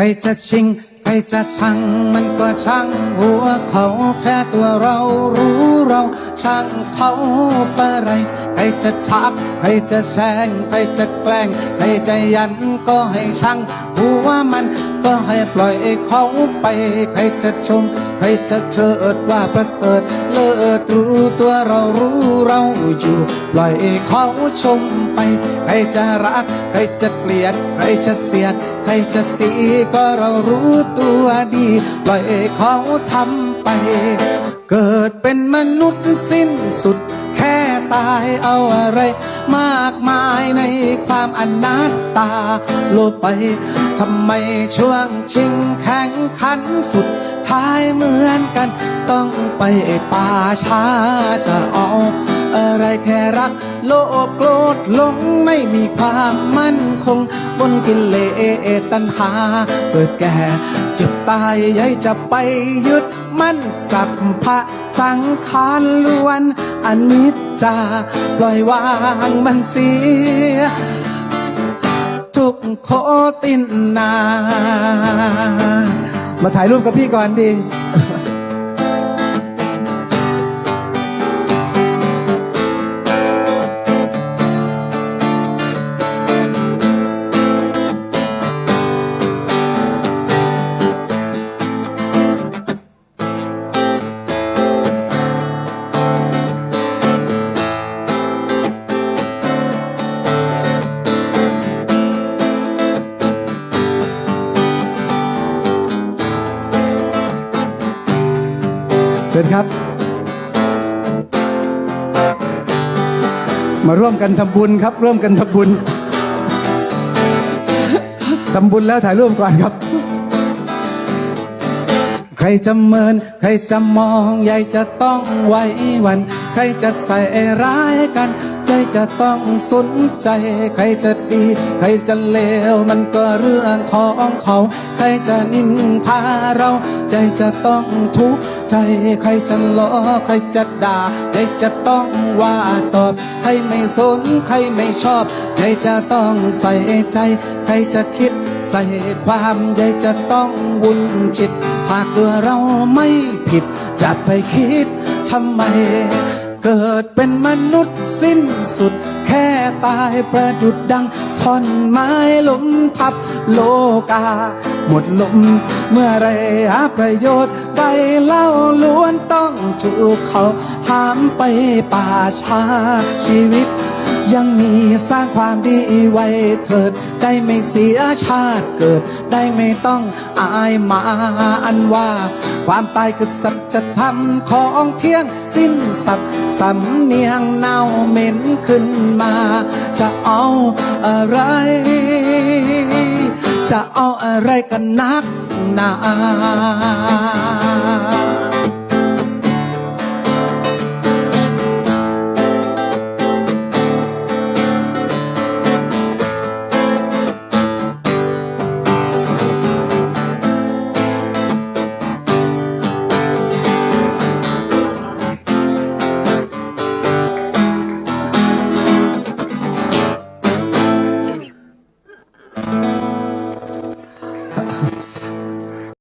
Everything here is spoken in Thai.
รจะชิงใครจะชังมันก็ช่างหัวเขาแค่ตัวเรารู้เราช่างเขาปะไรใครจะชักใครจะแช่งใครจะแกล้งใครจะยันก็ให้ช่างหัวมันก็ให้ปล่อยเขาไปใครจะชมใครจะเชิดว่าประเสริฐเลิศรู้ตัวเรารู้ เราอยู่ปล่อยเขาชมไปใครจะรักใครจะเกลียดใครจะเสียดใครจะสีก็เรารู้ตัวดีปล่อยเขาทำไป เกิดเป็นมนุษย์สิ้นสุดแค่ตายเอาอะไร มากมายในความอนัตตาโลดไปทำไมช่วงชิงแข่งขันสุดท้ายเหมือนกัน ต้องไปป่าช้าจะเอาอะไร แค่รัก โลภโกรธหลงไม่มีความมั่นคง บนกิเลสตัณหา เกิดแก่เจ็บตายยัยจะไปยึดมั่นสัพพะสังขารล้วนอนิจจาปล่อยวางมันเสียทุกโคตินนา มาถ่ายรูปกับพี่ก่อนดี ชิญครับ มาร่วมกันทำบุญครับ ร่วมกันทำบุญทำบุญแล้วถ่ายรูปก่อนครับ ใครจะเมิน ใครจะมองใหญ่จะต้องไว้วัน ใครจะใส่ร้ายกัน ใจจะต้องสนใจ ใครจะดี ใครจะเลว มันก็เรื่องของเขา ใครจะนินทาเรา ใจจะต้องทุกข์ใจ ใครจะล้อ ใครจะด่า ใจจะต้องว่าตอบ ใครไม่สน ใครไม่ชอบ ใจจะต้องใส่ใจ ใครจะคิด ใส่ความใจจะต้องวุ่นจิต หากตัวเราไม่ผิด จะไปคิดทำไม เกิดเป็นมนุษย์สิ้นสุด แค่ตายประดุดดังท่อนไม้ล้มทับโลกา หมดลมเมื่อไรหาประโยชน์ได้เล่าล้วนต้องถูกเขาห้ามไปป่าช้าชีวิต ยังมีสร้างความดีไว้เถิด ได้ไม่เสียชาติเกิด ได้ไม่ต้องอายมาอันว่า ความตายคือสัจธรรมของเที่ยงสิ้นสับสำเนียงเน่าเหม็นขึ้นมา จะเอาอะไร จะเอาอะไรกันนักหนา